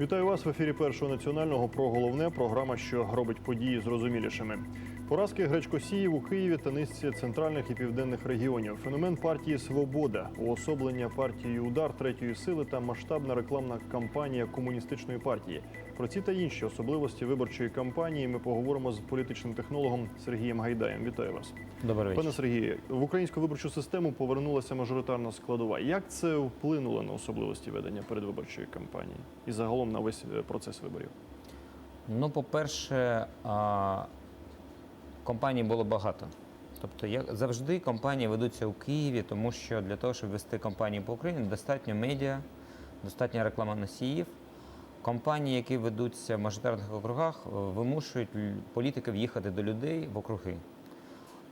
Вітаю вас в ефірі першого національного про головне програма, що робить події зрозумілішими. Поразки гречкосіїв у Києві та низці центральних і південних регіонів. Феномен партії Свобода, уособлення партії Удар третьої сили та масштабна рекламна кампанія комуністичної партії. Про ці та інші особливості виборчої кампанії ми поговоримо з політичним технологом Сергієм Гайдаєм. Вітаю вас. Добрий вечір. Пане Сергію, в українську виборчу систему повернулася мажоритарна складова. Як це вплинуло на особливості ведення передвиборчої кампанії і загалом на весь е, процес виборів? Ну, по-перше, компаній було багато. Тобто, як завжди компанії ведуться у Києві, тому що для того, щоб вести компанії по Україні, достатньо медіа, достатньо рекламоносіїв. Компанії, які ведуться в мажоритарних округах, е, вимушують політиків їхати до людей в округи.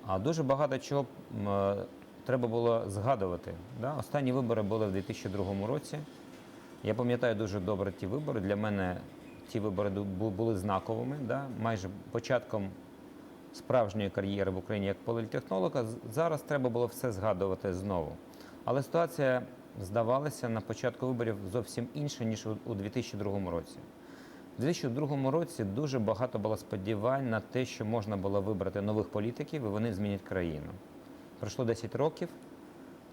А дуже багато чого е, треба було згадувати. Останні вибори були в 2002 році. Я пам'ятаю дуже добре ті вибори. Для мене ті вибори були знаковими, да? майже початком справжньої кар'єри в Україні як політехнолога. Зараз треба було все згадувати знову. Але ситуація здавалася на початку виборів зовсім інша, ніж у 2002 році. У 2002 році дуже багато було сподівань на те, що можна було вибрати нових політиків і вони змінять країну. Пройшло 10 років,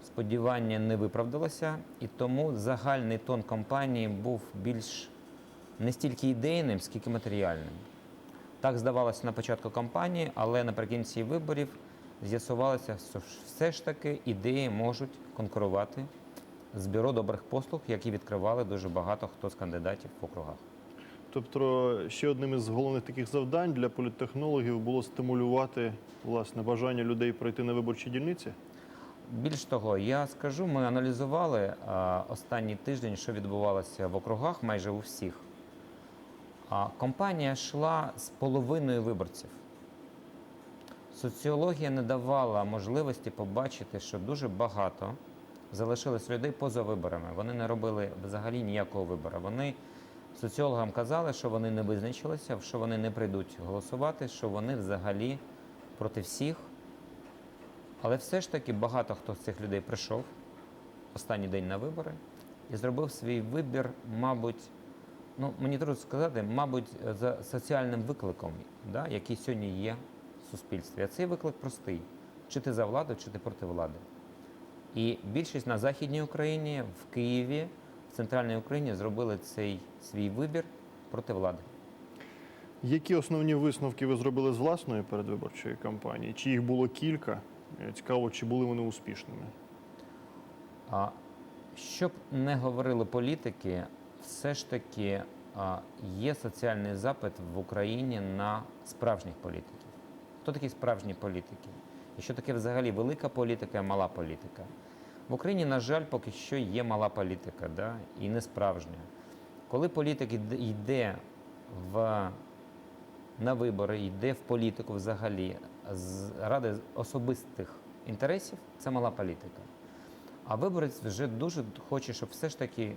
сподівання не виправдалося, і тому загальний тон кампанії був більш не стільки ідейним, скільки матеріальним. Так здавалося на початку кампанії, але наприкінці виборів з'ясувалося, що все ж таки ідеї можуть конкурувати з бюро добрих послуг, які відкривали дуже багато хто з кандидатів в округах. Тобто, ще одним із головних таких завдань для політтехнологів було стимулювати власне бажання людей пройти на виборчі дільниці. Більш того, я скажу, ми аналізували а, останній тиждень, що відбувалося в округах майже у всіх. А компанія йшла з половиною виборців. Соціологія не давала можливості побачити, що дуже багато залишилось людей поза виборами. Вони не робили взагалі ніякого вибору. Вони соціологам казали, що вони не визначилися, що вони не прийдуть голосувати, що вони взагалі проти всіх. Але все ж таки багато хто з цих людей прийшов останній день на вибори і зробив свій вибір, мабуть, ну мені трудно сказати, мабуть, за соціальним викликом, да, який сьогодні є в суспільстві. А цей виклик простий: чи ти за владу, чи ти проти влади. І більшість на Західній Україні, в Києві, в центральній Україні зробили цей свій вибір проти влади. Які основні висновки ви зробили з власної передвиборчої кампанії? Чи їх було кілька? Е, Цікаво, чи були вони успішними? А щоб не говорили політики, все ж таки а, є соціальний запит в Україні на справжніх політиків. Хто такі справжні політики? І що таке взагалі велика політика і мала політика? В Україні, на жаль, поки що є мала політика, да? і не справжня. Коли політик йде- в, на вибори, йде в політику взагалі з ради особистих інтересів, це мала політика. А виборець вже дуже хоче, щоб все ж таки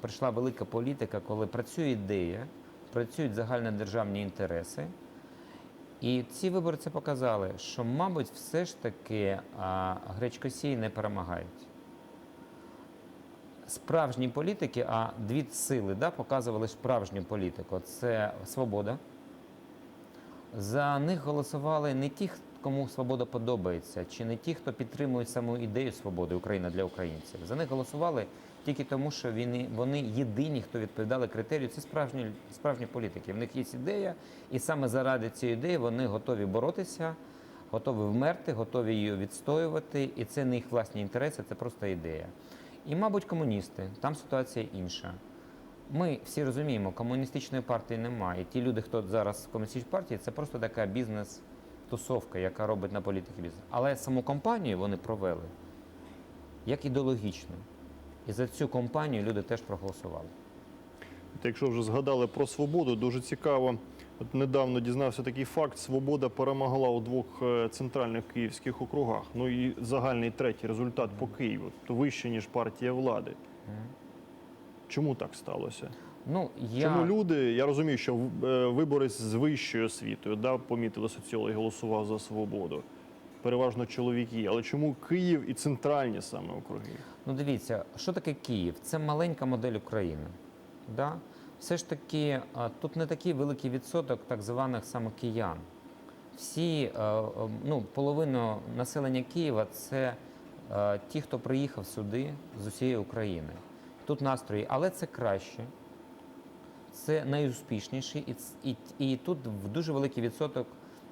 прийшла велика політика, коли працює ідея, працюють загальнодержавні інтереси. І ці виборці показали, що, мабуть, все ж таки а, гречкосії не перемагають. Справжні політики, а дві сили да, показували справжню політику це свобода. За них голосували не ті, кому свобода подобається, чи не ті, хто підтримує саму ідею свободи Україна для українців. За них голосували тільки тому, що вони, вони єдині, хто відповідали критерію. Це справжні, справжні політики. В них є ідея, і саме заради цієї ідеї вони готові боротися, готові вмерти, готові її відстоювати. І це не їх власні інтереси, це просто ідея. І, мабуть, комуністи, там ситуація інша. Ми всі розуміємо, комуністичної партії немає. І ті люди, хто зараз в комуністичній партії, це просто така бізнес-тусовка, яка робить на політики бізнес. Але саму кампанію вони провели як ідеологічну. І за цю кампанію люди теж проголосували. Якщо вже згадали про свободу, дуже цікаво. От недавно дізнався такий факт: свобода перемогла у двох е, центральних київських округах. Ну і загальний третій результат по Києву, то вище ніж партія влади. Чому так сталося? Ну, я... Чому люди? Я розумію, що е, виборець з вищою освітою, да, помітили соціологи, голосував за свободу. Переважно чоловіки. Але чому Київ і центральні саме округи? Ну, дивіться, що таке Київ? Це маленька модель України. Да? Все ж таки, тут не такий великий відсоток так званих саме киян. Всі, е, е, ну, половину населення Києва це е, ті, хто приїхав сюди з усієї України. Тут настрої, але це краще. Це найуспішніший, і, і, і тут дуже великий відсоток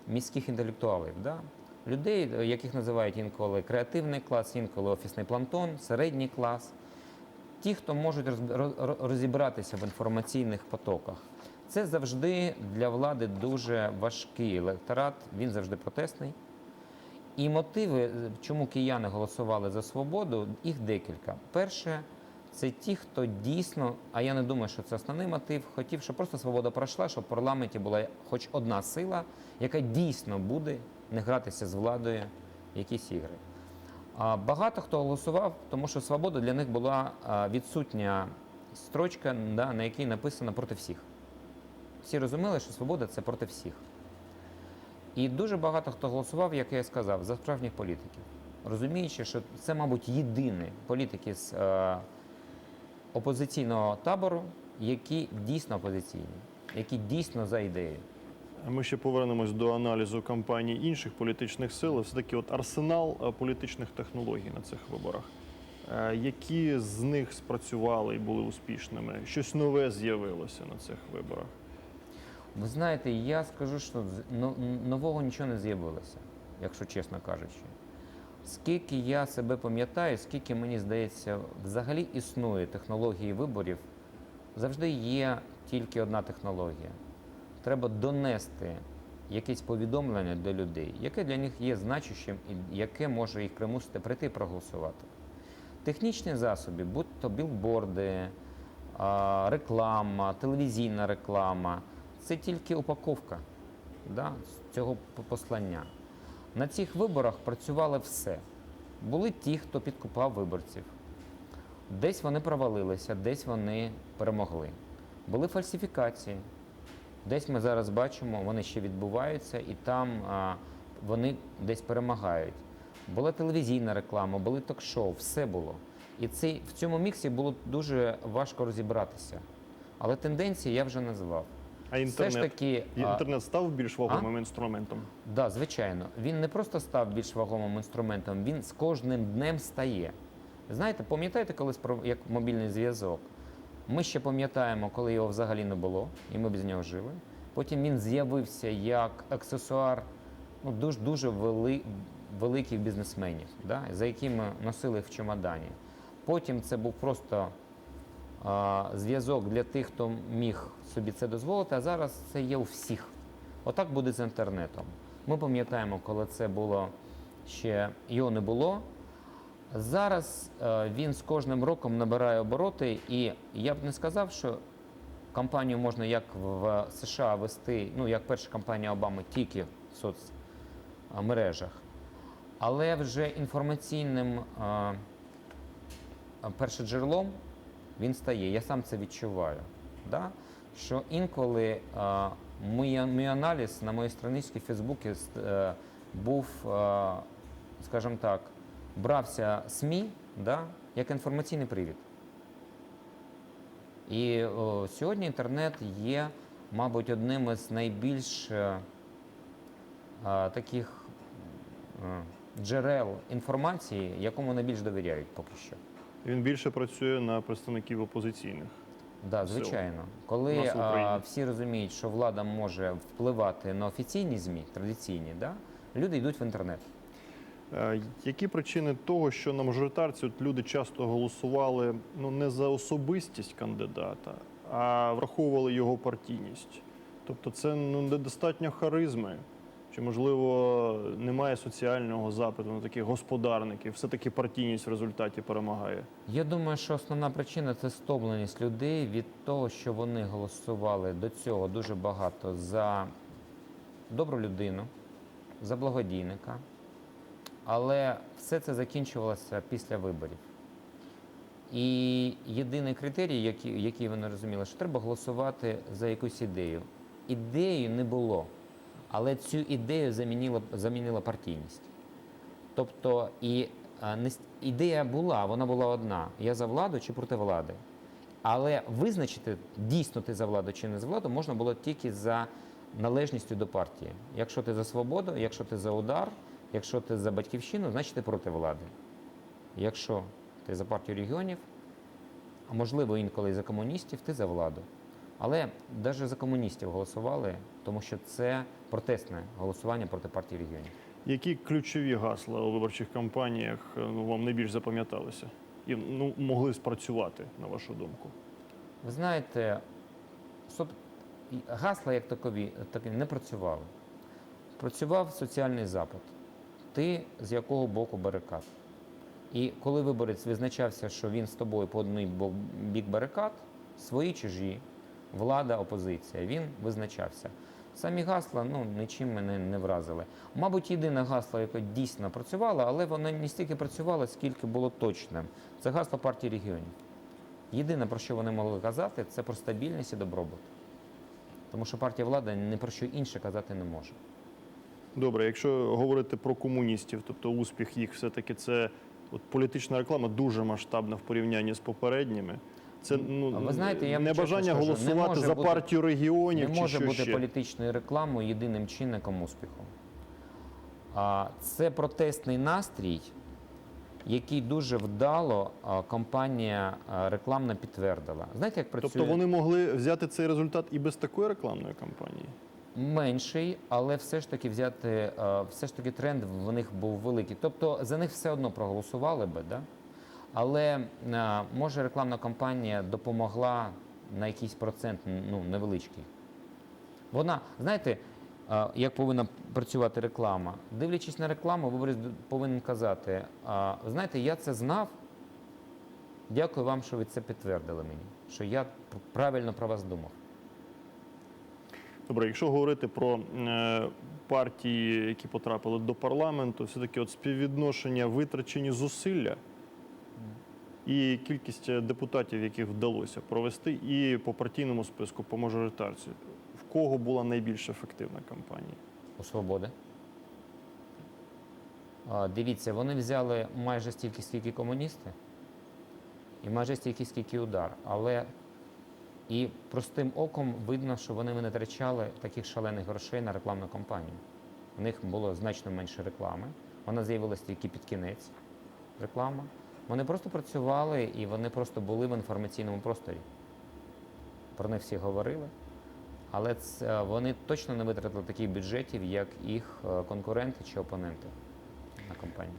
міських інтелектуалів. Да? Людей, яких називають інколи креативний клас, інколи офісний плантон, середній клас. Ті, хто можуть розібратися в інформаційних потоках. Це завжди для влади дуже важкий електорат, він завжди протестний. І мотиви, чому кияни голосували за свободу, їх декілька. Перше, це ті, хто дійсно, а я не думаю, що це основний мотив, хотів, щоб просто свобода пройшла, щоб в парламенті була хоч одна сила, яка дійсно буде не гратися з владою в якісь ігри. Багато хто голосував, тому що свобода для них була відсутня строчка, на якій написано проти всіх. Всі розуміли, що свобода це проти всіх. І дуже багато хто голосував, як я сказав, за справжніх політиків, розуміючи, що це, мабуть, єдині політики з е, опозиційного табору, які дійсно опозиційні, які дійсно за ідею. Ми ще повернемось до аналізу кампаній інших політичних сил. Все таки, от арсенал е, політичних технологій на цих виборах. Е, Які з них спрацювали і були успішними? Щось нове з'явилося на цих виборах. Ви знаєте, я скажу, що нового нічого не з'явилося, якщо чесно кажучи. Скільки я себе пам'ятаю, скільки мені здається, взагалі існує технології виборів, завжди є тільки одна технологія. Треба донести якесь повідомлення до людей, яке для них є значущим і яке може їх примусити прийти і проголосувати. Технічні засоби, будь то білборди, реклама, телевізійна реклама, це тільки упаковка да, цього послання. На цих виборах працювало все. Були ті, хто підкупав виборців. Десь вони провалилися, десь вони перемогли. Були фальсифікації. Десь ми зараз бачимо, вони ще відбуваються, і там а, вони десь перемагають. Була телевізійна реклама, були ток-шоу, все було. І цей, в цьому міксі було дуже важко розібратися. Але тенденції я вже назвав. А Все ж інтернет, а, став більш вагомим інструментом. Да, звичайно. Він не просто став більш вагомим інструментом, він з кожним днем стає. Знаєте, пам'ятаєте колись про як мобільний зв'язок? Ми ще пам'ятаємо, коли його взагалі не було, і ми без нього жили. Потім він з'явився як аксесуар ну, дуже, дуже вели, великих бізнесменів, да, за якими носили в чемодані. Потім це був просто а, зв'язок для тих, хто міг собі це дозволити, а зараз це є у всіх. Отак буде з інтернетом. Ми пам'ятаємо, коли це було ще його не було. Зараз е, він з кожним роком набирає обороти, і я б не сказав, що кампанію можна як в США вести, ну як перша кампанія Обами, тільки в соцмережах, але вже інформаційним е, перше джерелом він стає. Я сам це відчуваю. Да? Що інколи е, мій, мій аналіз на моїй страничці в Фейсбуці був, скажімо так, брався СМІ да, як інформаційний привід. І о, сьогодні інтернет є, мабуть, одним із найбільш е, таких е, джерел інформації, якому найбільш довіряють поки що. Він більше працює на представників опозиційних. Да, звичайно. Коли а, всі розуміють, що влада може впливати на офіційні ЗМІ, традиційні, да, люди йдуть в інтернет. Е, Які причини того, що на мажоритарці люди часто голосували ну не за особистість кандидата, а враховували його партійність? Тобто, це ну недостатньо харизми, чи можливо немає соціального запиту на таких господарників? Все таки партійність в результаті перемагає. Я думаю, що основна причина це стомленість людей від того, що вони голосували до цього дуже багато за добру людину, за благодійника. Але все це закінчувалося після виборів. І єдиний критерій, який, який вони розуміли, що треба голосувати за якусь ідею. Ідеї не було, але цю ідею замінила, замінила партійність. Тобто і а, не ідея була, вона була одна: я за владу чи проти влади. Але визначити, дійсно ти за владу чи не за владу, можна було тільки за належністю до партії. Якщо ти за свободу, якщо ти за удар, якщо ти за батьківщину, значить ти проти влади. Якщо ти за партію регіонів, а можливо інколи і за комуністів, ти за владу. Але навіть за комуністів голосували, тому що це протестне голосування проти партії регіонів. Які ключові гасла у виборчих кампаніях е, ну, вам найбільш запам'яталися і ну, могли спрацювати, на вашу думку? Ви знаєте, гасла як такові, такі не працювали. Працював соціальний запит. Ти з якого боку барикад. І коли виборець визначався, що він з тобою по одний бок- бік барикад, свої чужі, влада, опозиція, він визначався. Самі гасла ну, нічим мене не вразили. Мабуть, єдине гасло, яке дійсно працювало, але воно не стільки працювало, скільки було точним. Це гасло партії регіонів. Єдине, про що вони могли казати, це про стабільність і добробут. Тому що партія влади ні про що інше казати не може. Добре, якщо говорити про комуністів, тобто успіх їх все-таки це от політична реклама дуже масштабна в порівнянні з попередніми. Це ну ви знаєте, я небажання скажу, не голосувати за бути- партію регіонів Не чи може що бути ще. політичною рекламою єдиним чинником успіху. А, Це протестний настрій, який дуже вдало компанія рекламна підтвердила. Знаєте, як працює? Тобто вони могли взяти цей результат і без такої рекламної кампанії. Менший, але все ж таки взяти, е, все ж таки тренд в них був великий. Тобто за них все одно проголосували би, да? але е, може рекламна кампанія допомогла на якийсь процент ну, невеличкий. Вона, знаєте, е, як повинна працювати реклама? Дивлячись на рекламу, виборець повинен казати: знаєте, я це знав. Дякую вам, що ви це підтвердили мені, що я правильно про вас думав. Добре, якщо говорити про е, партії, які потрапили до парламенту, все-таки от співвідношення витрачені зусилля і кількість е, депутатів, яких вдалося провести, і по партійному списку, по мажоритарці, в кого була найбільш ефективна кампанія? У свободи. Дивіться, вони взяли майже стільки, скільки комуністи, і майже стільки, скільки удар. Але і простим оком видно, що вони не витрачали таких шалених грошей на рекламну кампанію. У них було значно менше реклами. Вона з'явилася тільки під кінець реклама. Вони просто працювали і вони просто були в інформаційному просторі. Про них всі говорили. Але це, вони точно не витратили таких бюджетів, як їх е, конкуренти чи опоненти на компанії.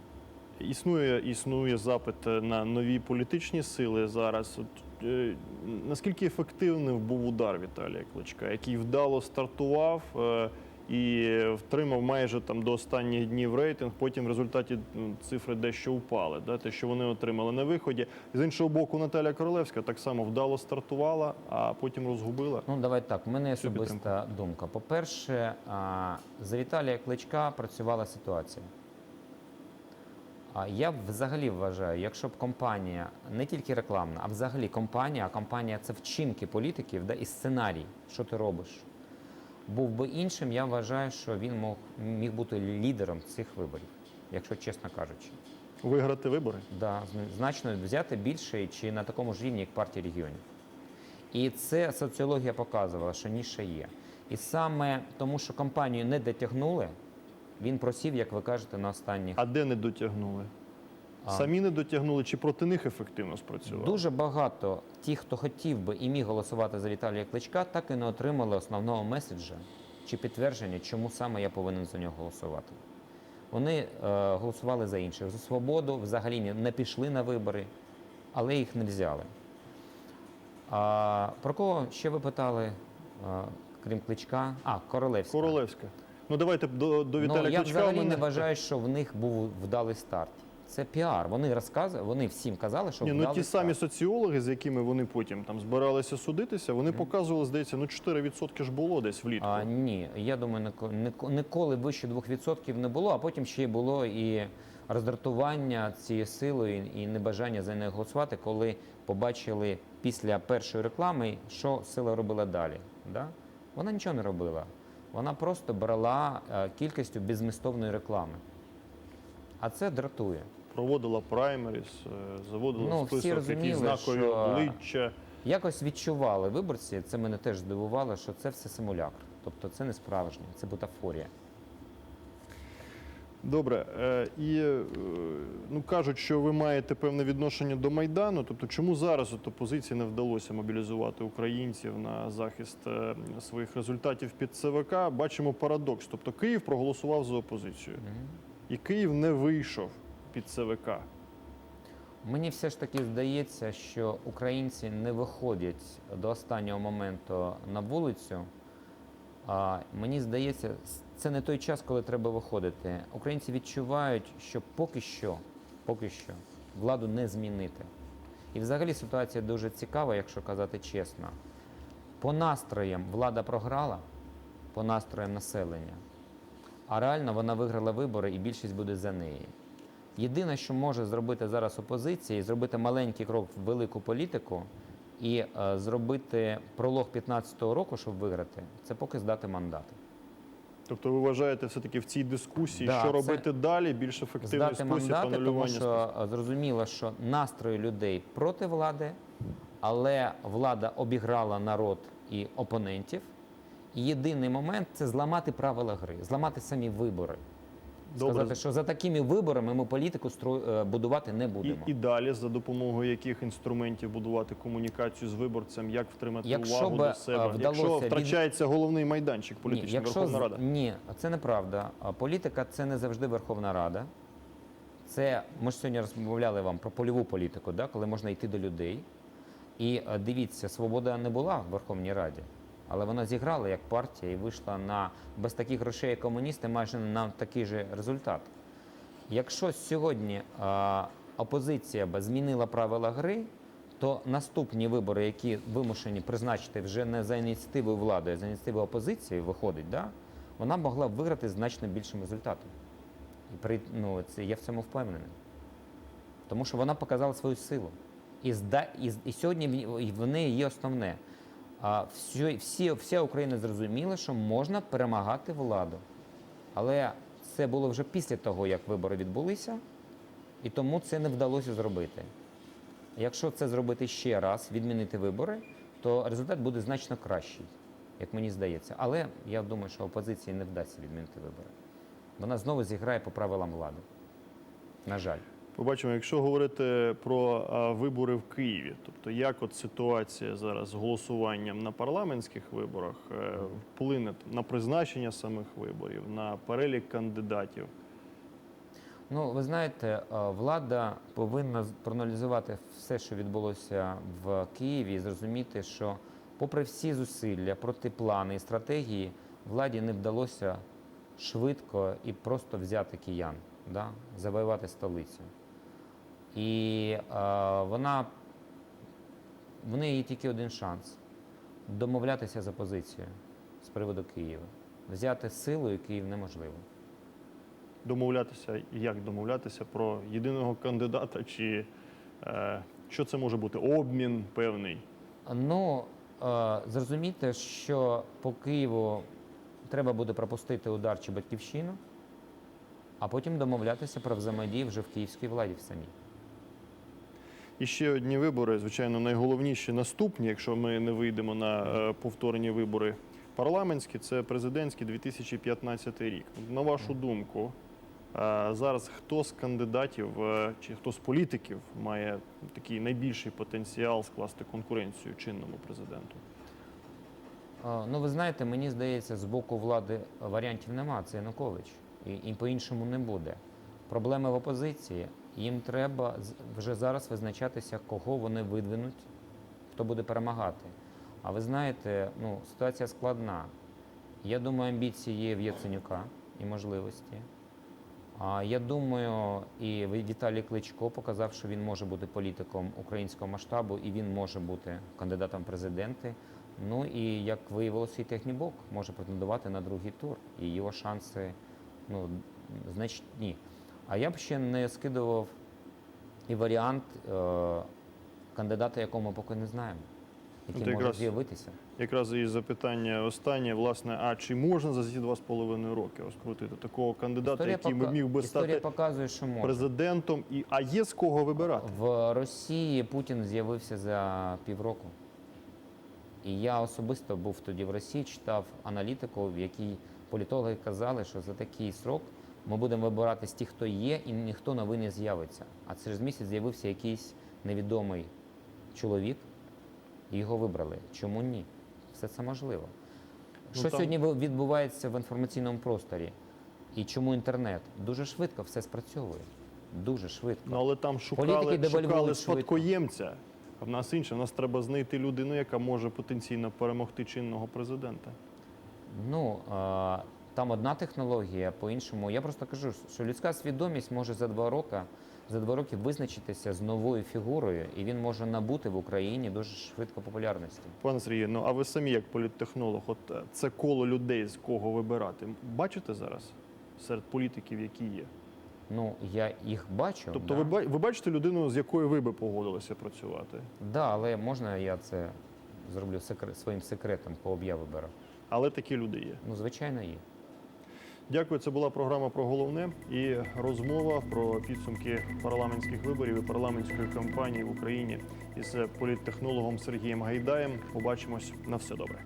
Існує, існує запит на нові політичні сили зараз. От, е, наскільки ефективним був удар Віталія Кличка, який вдало стартував е, і втримав майже там до останніх днів рейтинг. Потім в результаті цифри дещо упали. Да, те, що вони отримали на виході. З іншого боку, Наталя Королевська так само вдало стартувала, а потім розгубила. Ну, давайте так. У мене особиста думка. По-перше, а, за Віталія Кличка працювала ситуація. Я взагалі вважаю, якщо б компанія не тільки рекламна, а взагалі компанія, а компанія це вчинки політиків да, і сценарій, що ти робиш, був би іншим, я вважаю, що він мог, міг бути лідером цих виборів, якщо чесно кажучи. Виграти вибори. Да, значно взяти більше чи на такому ж рівні, як партія регіонів. І це соціологія показувала, що ніша є. І саме тому, що компанію не дотягнули, він просів, як ви кажете, на останніх. А де не дотягнули? А. Самі не дотягнули, чи проти них ефективно спрацювали? Дуже багато тих, хто хотів би і міг голосувати за Віталія Кличка, так і не отримали основного меседжа чи підтвердження, чому саме я повинен за нього голосувати. Вони е, голосували за інших. За свободу взагалі не- пішли на вибори, але їх не взяли. А, про кого ще ви питали, а, крім Кличка? А, Королевська. Королевська. Ну давайте до, до Віталія ну, я Кличка. взагалі мене- не вважаю, що в них був вдалий старт. Це піар. Вони розказували, вони всім казали, що Ні, ну ті самі старт. соціологи, з якими вони потім там збиралися судитися, вони показували, здається, ну 4% ж було десь влітку. А, ні, я думаю, ніколи вище 2% не було, а потім ще й було і роздратування цією силою і небажання за неї голосувати, коли побачили після першої реклами, що сила робила далі. Да? Вона нічого не робила. Вона просто брала е, кількістю безмістовної реклами. А це дратує. Проводила праймеріс, е, заводила Ну, список, якісь знакові що- обличчя. Якось відчували виборці, це мене теж здивувало, що це все симулякр. Тобто це не справжнє, це бутафорія. Добре, е, і е, ну кажуть, що ви маєте певне відношення до майдану. Тобто, чому зараз от опозиції не вдалося мобілізувати українців на захист е, своїх результатів під ЦВК? Бачимо парадокс. Тобто Київ проголосував за опозицію, і Київ не вийшов під ЦВК. Мені все ж таки здається, що українці не виходять до останнього моменту на вулицю. А мені здається, це не той час, коли треба виходити. Українці відчувають, що поки що, поки що владу не змінити. І взагалі ситуація дуже цікава, якщо казати чесно. По настроям влада програла, по настроям населення, а реально вона виграла вибори і більшість буде за неї. Єдине, що може зробити зараз опозиція, зробити маленький крок в велику політику і е, зробити пролог 15-го року, щоб виграти, це поки здати мандати. Тобто, ви вважаєте, все-таки в цій дискусії, Да, що робити далі, більш ефективний Здати спосіб мандати, тому що зрозуміло, що настрої людей проти влади, але влада обіграла народ і опонентів. І єдиний момент це зламати правила гри, зламати самі вибори. Добре. Сказати, що за такими виборами ми політику строю- е, будувати не будемо. і далі за допомогою яких інструментів будувати комунікацію з виборцем, як втримати Якщо увагу до себе, а, якщо вдалося від- втрачається головний майданчик політичний ні, якщо Верховна Рада. Ні, це неправда. Політика це не завжди Верховна Рада. Це ми ж сьогодні розмовляли вам про польову політику, да, коли можна йти до людей. І е, дивіться, свобода не була в Верховній Раді, але вона зіграла як партія і вийшла на без таких грошей, як комуністи, майже на такий же результат. Якщо сьогодні е, опозиція би змінила правила гри, то наступні вибори, які вимушені призначити вже не за ініціативою влади, а за ініціативою опозиції, виходить, да, вона могла б виграти значно більшим результатом. І при, ну, це, я в цьому впевнений. Тому що вона показала свою силу. І, зда, і, і сьогодні в неї є основне. А, всі, всі, вся Україна зрозуміла, що можна перемагати владу. Але це було вже після того, як вибори відбулися, і тому це не вдалося зробити. Якщо це зробити ще раз, відмінити вибори, то результат буде значно кращий, як мені здається. Але я думаю, що опозиції не вдасться відмінити вибори. Вона знову зіграє по правилам влади. На жаль. Побачимо, якщо говорити про вибори в Києві, тобто як от ситуація зараз з голосуванням на парламентських виборах е, вплине на призначення самих виборів, на перелік кандидатів. Ну, ви знаєте, е, влада повинна проаналізувати все, що відбулося в Києві, і зрозуміти, що, попри всі зусилля, проти плани і стратегії, владі не вдалося швидко і просто взяти киян, да? завоювати столицю. І е, вона в неї є тільки один шанс домовлятися з опозицією з приводу Києва. Взяти силою Київ неможливо. Домовлятися, як домовлятися про єдиного кандидата, чи е, що це може бути? Обмін певний. Ну, е, зрозумійте, що по Києву треба буде пропустити удар чи батьківщину, а потім домовлятися про взаємодію вже в київській владі в самій. І ще одні вибори, звичайно, найголовніші наступні, якщо ми не вийдемо на е, повторні вибори парламентські, це президентський 2015 рік. На вашу думку, е, зараз хто з кандидатів е, чи хто з політиків має такий найбільший потенціал скласти конкуренцію чинному президенту? Ну, ви знаєте, мені здається, з боку влади варіантів нема, це Янукович. І, і по-іншому не буде. Проблеми в опозиції. Їм треба вже зараз визначатися, кого вони видвинуть, хто буде перемагати. А ви знаєте, ну, ситуація складна. Я думаю, амбіції є в Яценюка і можливості. А я думаю, і Віталій Кличко показав, що він може бути політиком українського масштабу і він може бути кандидатом в президенти. Ну і як виявилося, і Технібок може претендувати на другий тур, і його шанси ну, значні. А я б ще не скидував і варіант е, кандидата, якого ми поки не знаємо, який може якраз з'явитися. Якраз і запитання останнє, власне, а чи можна за ці два з половиною роки розкрутити такого кандидата, який би пока- міг би історія стати показує, що може. президентом? І а є з кого вибирати? В Росії Путін з'явився за півроку. І я особисто був тоді в Росії, читав аналітику, в якій політологи казали, що за такий срок ми будемо вибирати з тих, хто є, і ніхто новий не з'явиться. А через місяць з'явився якийсь невідомий чоловік, і його вибрали. Чому ні? Все це можливо. Ну, Що там- сьогодні відбувається в інформаційному просторі? І чому інтернет? Дуже швидко все спрацьовує. Дуже швидко. Ну але там шукали, шукали спадкоємця. А в нас інше, в нас треба знайти людину, яка може потенційно перемогти чинного президента. Ну там одна технологія, по-іншому. Я просто кажу, що людська свідомість може за два роки, за два роки визначитися з новою фігурою, і він може набути в Україні дуже швидко популярності. Пане Сергію, ну а ви самі як політтехнолог, от е, це коло людей, з кого вибирати, бачите зараз серед політиків, які є? Ну я їх бачу. Тобто, да. ви, ви бачите людину, з якою ви би погодилися працювати? Да, але можна я це зроблю секрет, своїм секретом по об'яві беру? Але такі люди є. Ну, звичайно, є. Дякую. Це була програма про головне і розмова про підсумки парламентських виборів і парламентської кампанії в Україні із політтехнологом Сергієм Гайдаєм. Побачимось на все добре.